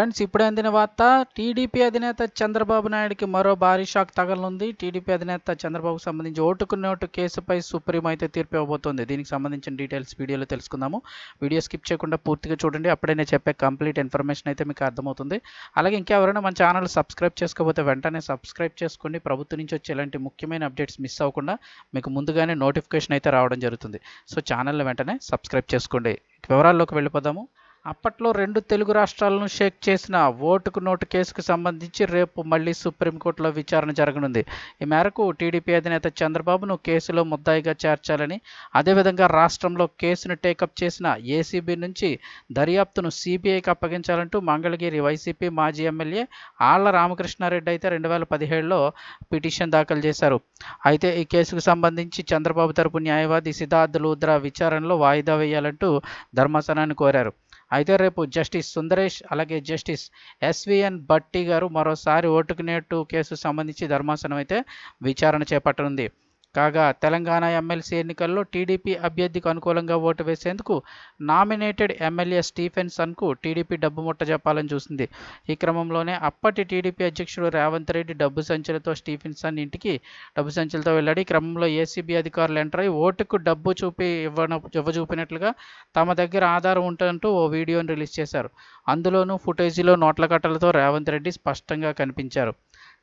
Friends ఇప్పుడు అందిన వార్త టీడీపీ అధినేత చంద్రబాబు నాయుడుకి మరో భారీ షాక్ తగలనుంది. టీడీపీ అధినేత చంద్రబాబుకు సంబంధించి ఓటుకు నోటు కేసుపై సుప్రీం అయితే తీర్పు ఇవ్వబోతోంది. దీనికి సంబంధించిన డీటెయిల్స్ వీడియోలో తెలుసుకుందాము. వీడియో స్కిప్ చేయకుండా పూర్తిగా చూడండి. అప్పుడే నేను చెప్పే కంప్లీట్ ఇన్ఫర్మేషన్ అయితే మీకు అర్థమవుతుంది. అలాగే ఇంకెవరైనా మన ఛానల్ సబ్స్క్రైబ్ చేసుకోకపోతే వెంటనే సబ్స్క్రైబ్ చేసుకోండి ప్రభుత్వం నుంచి వచ్చే ఇలాంటి ముఖ్యమైన అప్డేట్స్ మిస్ అవ్వకుండా మీకు ముందుగానే నోటిఫికేషన్ అయితే రావడం జరుగుతుంది. సో ఛానల్ని వెంటనే సబ్స్క్రైబ్ చేసుకోండి. వివరాల్లోకి వెళ్ళిపోదాము. అప్పట్లో రెండు తెలుగు రాష్ట్రాలను షేక్ చేసిన ఓటుకు నోటు కేసుకు సంబంధించి రేపు మళ్ళీ సుప్రీంకోర్టులో విచారణ జరగనుంది. ఈ మేరకు టీడీపీ అధినేత చంద్రబాబును కేసులో ముద్దాయిగా చేర్చాలని అదేవిధంగా రాష్ట్రంలో కేసును టేకప్ చేసిన ఏసీబీ నుంచి దర్యాప్తును సిబిఐకి అప్పగించాలంటూ మంగళగిరి వైసీపీ మాజీ ఎమ్మెల్యే ఆళ్ళ రామకృష్ణారెడ్డి అయితే రెండు వేల పదిహేడులో పిటిషన్ దాఖలు చేశారు. అయితే ఈ కేసుకు సంబంధించి చంద్రబాబు తరపు న్యాయవాది సిద్ధార్థ్ లూద్రా విచారణలో వాయిదా వేయాలంటూ ధర్మాసనాన్ని కోరారు. అయితే రేపు జస్టిస్ సుందరేష్ అలాగే జస్టిస్ ఎస్విఎన్ భట్టి గారు మరోసారి ఓటుకునేట్టు కేసు సంబంధించి ధర్మాసనం అయితే విచారణ చేపట్టనుంది. కాగా తెలంగాణ ఎమ్మెల్సీ ఎన్నికల్లో టీడీపీ అభ్యర్థికి అనుకూలంగా ఓటు వేసేందుకు నామినేటెడ్ ఎమ్మెల్యే స్టీఫెన్సన్కు టీడీపీ డబ్బు ముట్ట చెప్పాలని చూసింది. ఈ క్రమంలోనే అప్పటి టీడీపీ అధ్యక్షుడు రేవంత్ రెడ్డి డబ్బు సంచులతో స్టీఫెన్సన్ ఇంటికి డబ్బు సంచులతో వెళ్ళాడు. ఈ క్రమంలో ఏసీబీ అధికారులు ఎంటర్ అయి ఓటుకు డబ్బు చూపి ఇవ్వన ఇవ్వజూపినట్లుగా తమ దగ్గర ఆధారం ఉంటుందంటూ ఓ వీడియోను రిలీజ్ చేశారు. అందులోనూ ఫుటేజీలో నోట్ల కట్టలతో రేవంత్ రెడ్డి స్పష్టంగా కనిపించారు.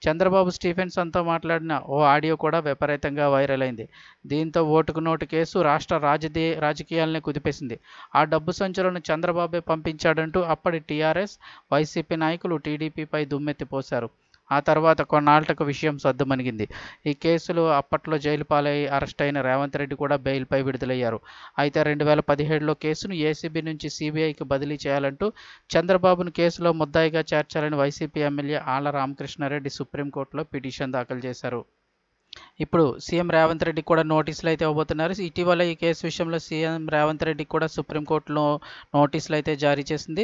చంద్రబాబు స్టీఫెన్సన్తో మాట్లాడిన ఓ ఆడియో కూడా విపరీతంగా వైరల్ అయింది. దీంతో ఓటుకు నోటు కేసు రాష్ట్ర రాజదే రాజకీయాలని కుదిపేసింది. ఆ డబ్బు సంచులను చంద్రబాబే పంపించాడంటూ అప్పటి టీఆర్ఎస్ వైసీపీ నాయకులు టీడీపీపై దుమ్మెత్తిపోశారు. ఆ తర్వాత కొన్నాళ్ళకు విషయం సద్దుమణిగింది ఈ కేసులో అప్పట్లో జైలు పాలై అరెస్ట్ అయిన రేవంత్ రెడ్డి కూడా బెయిల్పై విడుదలయ్యారు. అయితే రెండు వేల పదిహేడులో కేసును ఏసీబీ నుంచి సీబీఐకి బదిలీ చేయాలంటూ చంద్రబాబును కేసులో ముద్దాయిగా చేర్చాలని వైసీపీ ఎమ్మెల్యే ఆళ్ళ రామకృష్ణారెడ్డి సుప్రీంకోర్టులో పిటిషన్ దాఖలు చేశారు. ఇప్పుడు సీఎం రేవంత్ రెడ్డి కూడా నోటీసులు అయితే ఇవ్వబోతున్నారు. ఇటీవల ఈ కేసు విషయంలో సీఎం రేవంత్ రెడ్డి కూడా సుప్రీంకోర్టులో నోటీసులు అయితే జారీ చేసింది.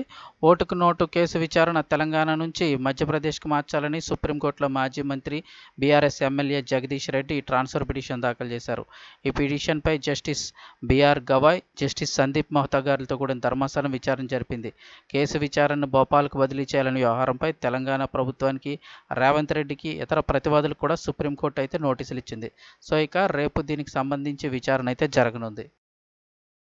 ఓటుకు నోటు కేసు విచారణ తెలంగాణ నుంచి మధ్యప్రదేశ్కు మార్చాలని సుప్రీంకోర్టులో మాజీ మంత్రి BRS MLA Jagadish Reddy transfer petition దాఖలు చేశారు. ఈ పిటిషన్పై justice B R Gavai justice Sandeep Mehta గారితో కూడిన ధర్మాసనం విచారణ జరిపింది. కేసు విచారణను భోపాల్కు బదిలీ చేయాలని వ్యవహారంపై తెలంగాణ ప్రభుత్వానికి రేవంత్ రెడ్డికి ఇతర ప్రతివాదులకు కూడా సుప్రీంకోర్టు అయితే నోటీసులు ఇచ్చింది సో ఇక రేపు దీనికి సంబంధించి విచారణ అయితే జరగనుంది.